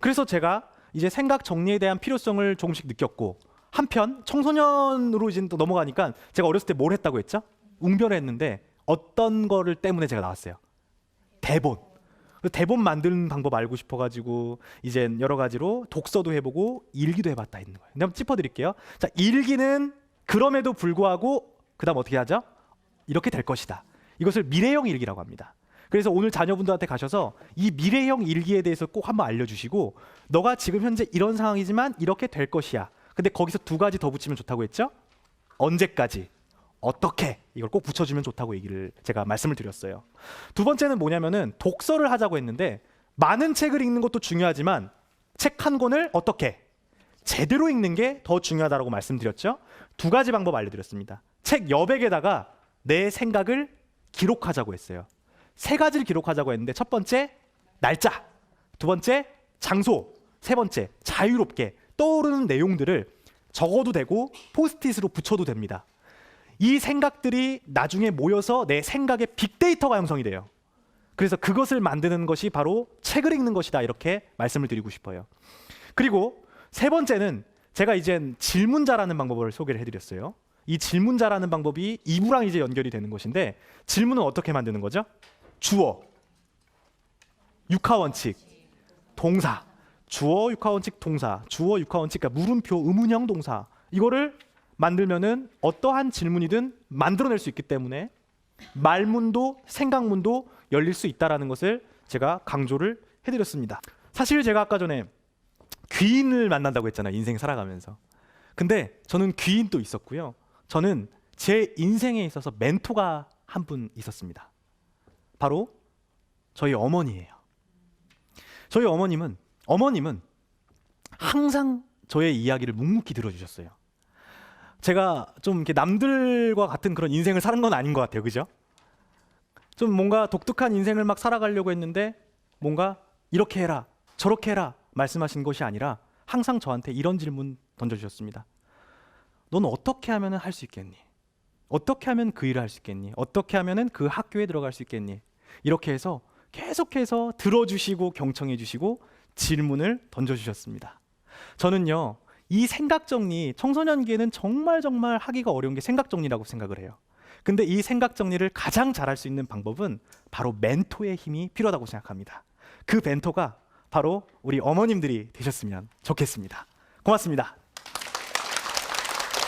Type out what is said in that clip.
그래서 제가 이제 생각 정리에 대한 필요성을 조금씩 느꼈고 한편 청소년으로 이제 또 넘어가니까 제가 어렸을 때 뭘 했다고 했죠? 웅변을 했는데 어떤 거를 때문에 제가 나왔어요. 대본. 그 대본 만드는 방법 알고 싶어가지고 이제 여러 가지로 독서도 해보고 일기도 해봤다 있는 거예요. 한번 짚어드릴게요. 자 일기는 그럼에도 불구하고 그다음 어떻게 하죠? 이렇게 될 것이다. 이것을 미래형 일기라고 합니다. 그래서 오늘 자녀분들한테 가셔서 이 미래형 일기에 대해서 꼭 한번 알려주시고 너가 지금 현재 이런 상황이지만 이렇게 될 것이야. 근데 거기서 두 가지 더 붙이면 좋다고 했죠? 언제까지? 어떻게? 이걸 꼭 붙여주면 좋다고 얘기를 제가 말씀을 드렸어요. 두 번째는 뭐냐면은 독서를 하자고 했는데 많은 책을 읽는 것도 중요하지만 책 한 권을 어떻게 제대로 읽는 게 더 중요하다고 말씀드렸죠. 두 가지 방법 알려드렸습니다. 책 여백에다가 내 생각을 기록하자고 했어요. 세 가지를 기록하자고 했는데 첫 번째 날짜, 두 번째 장소, 세 번째 자유롭게 떠오르는 내용들을 적어도 되고 포스트잇으로 붙여도 됩니다. 이 생각들이 나중에 모여서 내 생각의 빅데이터가 형성이 돼요. 그래서 그것을 만드는 것이 바로 책을 읽는 것이다 이렇게 말씀을 드리고 싶어요. 그리고 세 번째는 제가 이젠 질문자라는 방법을 소개를 해드렸어요. 이 질문자라는 방법이 이부랑 이제 연결이 되는 것인데 질문은 어떻게 만드는 거죠? 주어, 육하 원칙, 동사, 주어 육하 원칙 동사, 주어 육하 원칙 그러니까 물음표 의문형 동사 이거를 만들면은 어떠한 질문이든 만들어낼 수 있기 때문에 말문도 생각문도 열릴 수 있다라는 것을 제가 강조를 해드렸습니다. 사실 제가 아까 전에 귀인을 만난다고 했잖아요. 인생 살아가면서. 근데 저는 귀인도 있었고요. 저는 제 인생에 있어서 멘토가 한 분 있었습니다. 바로 저희 어머니예요. 저희 어머님은 어머님은 항상 저의 이야기를 묵묵히 들어주셨어요. 제가 좀 이렇게 남들과 같은 그런 인생을 사는 건 아닌 것 같아요. 그죠? 좀 뭔가 독특한 인생을 막 살아가려고 했는데 뭔가 이렇게 해라 저렇게 해라 말씀하신 것이 아니라 항상 저한테 이런 질문 던져주셨습니다. 넌 어떻게 하면 할 수 있겠니? 어떻게 하면 그 일을 할 수 있겠니? 어떻게 하면 그 학교에 들어갈 수 있겠니? 이렇게 해서 계속해서 들어주시고 경청해 주시고 질문을 던져주셨습니다. 저는요 이 생각 정리 청소년기에는 정말 정말 하기가 어려운 게 생각 정리라고 생각을 해요. 근데 이 생각 정리를 가장 잘할 수 있는 방법은 바로 멘토의 힘이 필요하다고 생각합니다. 그 멘토가 바로 우리 어머님들이 되셨으면 좋겠습니다. 고맙습니다.